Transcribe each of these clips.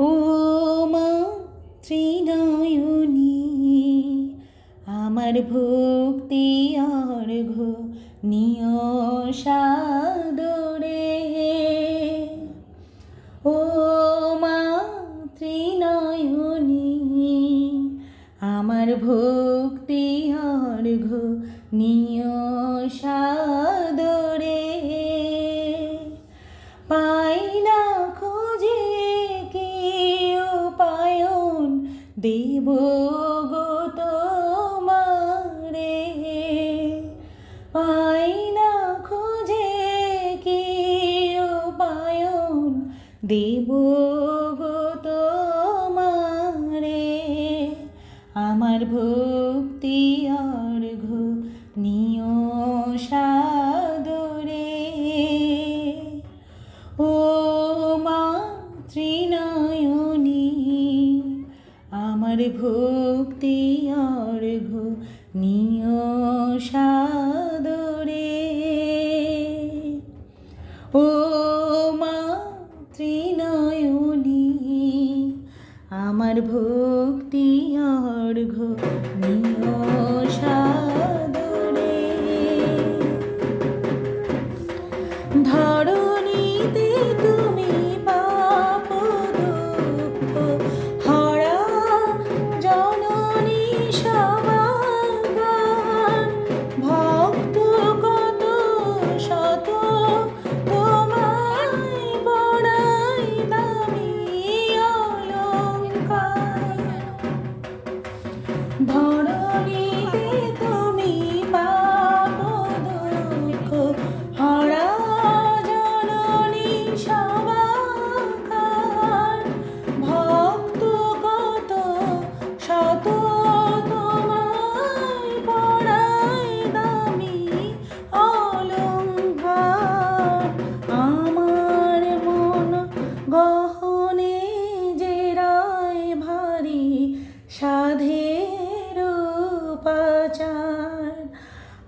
ও মা ত্রিনয়নী আমার ভক্তি অর্ঘ নিয় সাদরে। ও মা ত্রিনয়নী আমার ভক্তি ঘো নিয় সাদরে। দেব গো তোমারে। পাই না খুঁজে কি উপায়ন দেব গো তোমারে। আমার ভক্তি অর্ঘ নিয় সাদরে। ও মা ত্রিনয়নী আমার ভক্তি অর্ঘ নিয় সা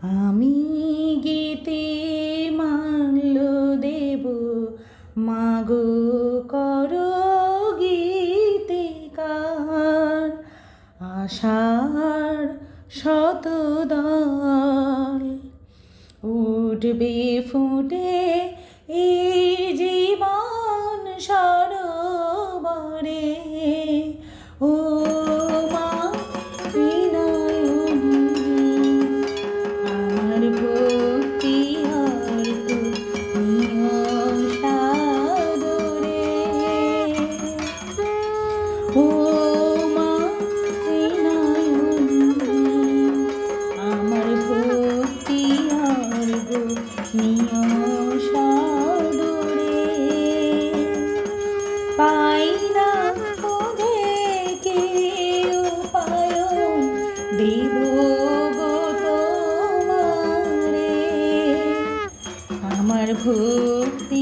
আমি গীতে মাল্য দেব। মাগো কর গীতে কার আশার শতদার। উঠবে ফুটে ভক্তি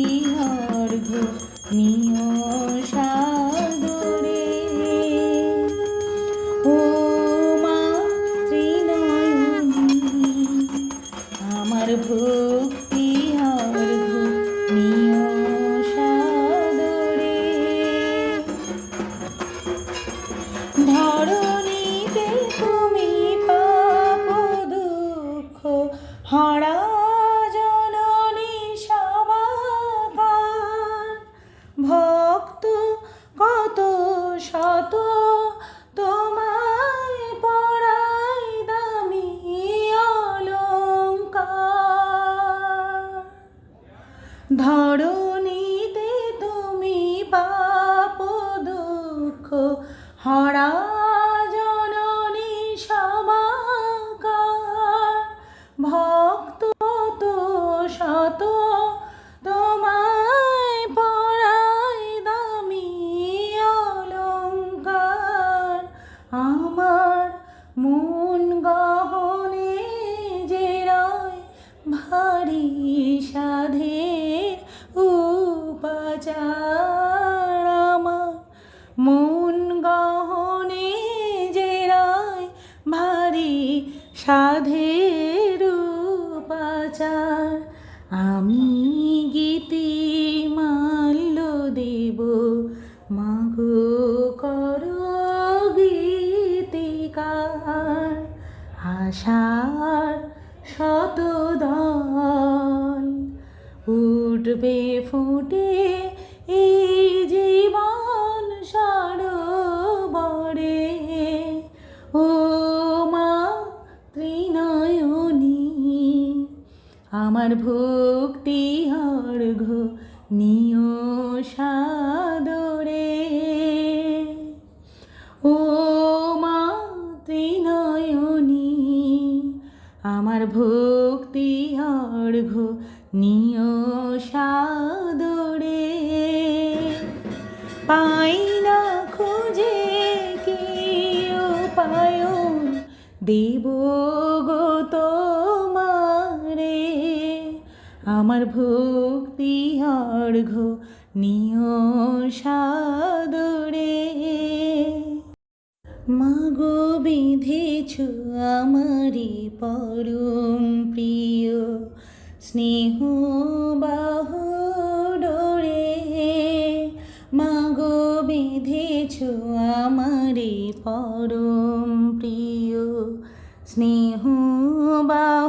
সাধের রূপাচার। আমি গীতি মাল্য দেব। মাগো কর গীতিকার। আশার শতদল। উঠবে ফুটে ভক্তি অর্ঘ নিয় সাদরে। ও মা ত্রিনয়নী, আমার ভক্তি অর্ঘ নিয় সাদরে। পাই না খুঁজে কি উপায়ন, দেব ভক্তি অর্ঘ নিয় সাদরে। মাগো বিধেছ আমারি পরম প্রিয়, স্নেহ বাহু ডোরে। মাগো বিধেছ আমারি পরম প্রিয়, স্নেহ বাহু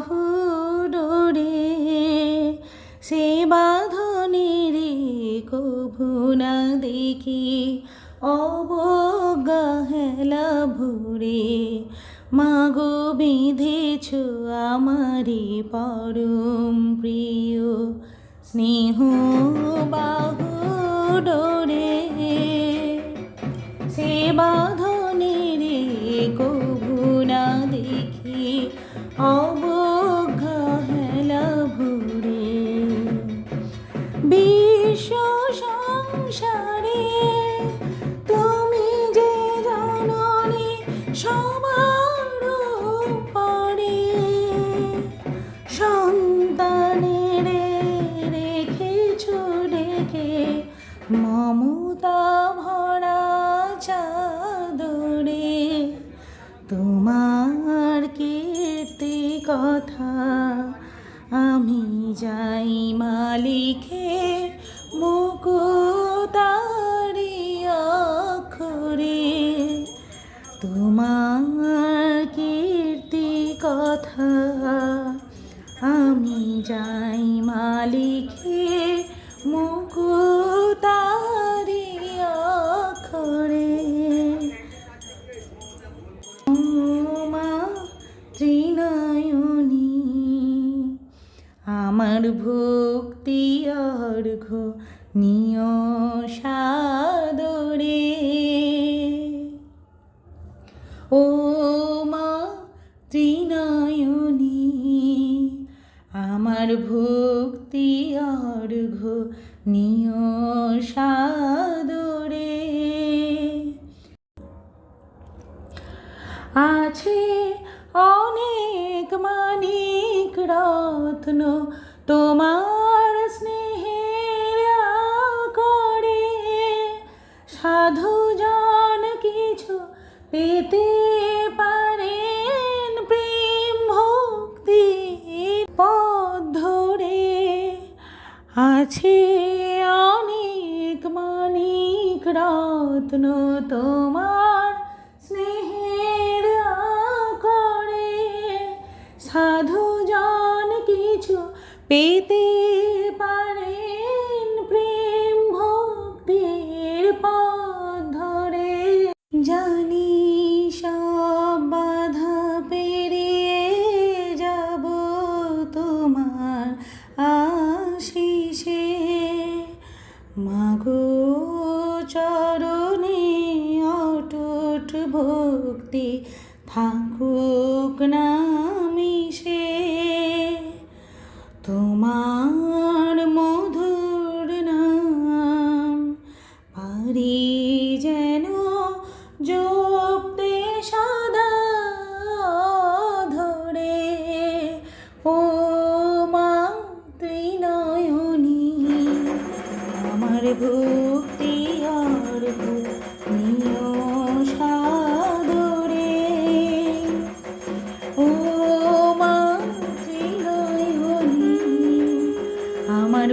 কভু না দেখি অবগাহেলা হেলা ভুরে মাগো বিঁধেছ আমারে পরম প্রিয় স্নেহ বাহু সে মা ত্রিনয়নী, আমার ভক্তি অর্ঘ নিয় সাদরে। ও মা ত্রিনয়নী, আমার ভক্তি অর্ঘ নিয় সাদরে। আছে অনেক মানিক রত্ন তোমার স্নেহের করে সাধুজন কিছু পেতে পারেন প্রেম ভক্তি পথ ধরে। আছে অনেক মানিক রত্ন তোমার পেতে পারেন প্রেম ভক্তির পথ ধরে। জানি সব বাধা পেরিয়ে যাব তোমার আশিসে। মাগো চরণে অটুট ভক্তি থাকুক না। জপতে সদা ধরে ও মা ত্রিনয়নী আমার ভক্তি আর নিয় সাদরে ও আমার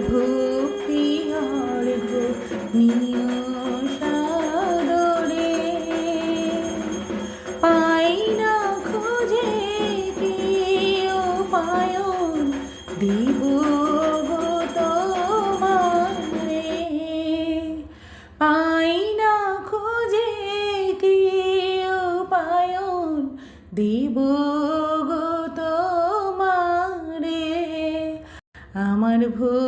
আমার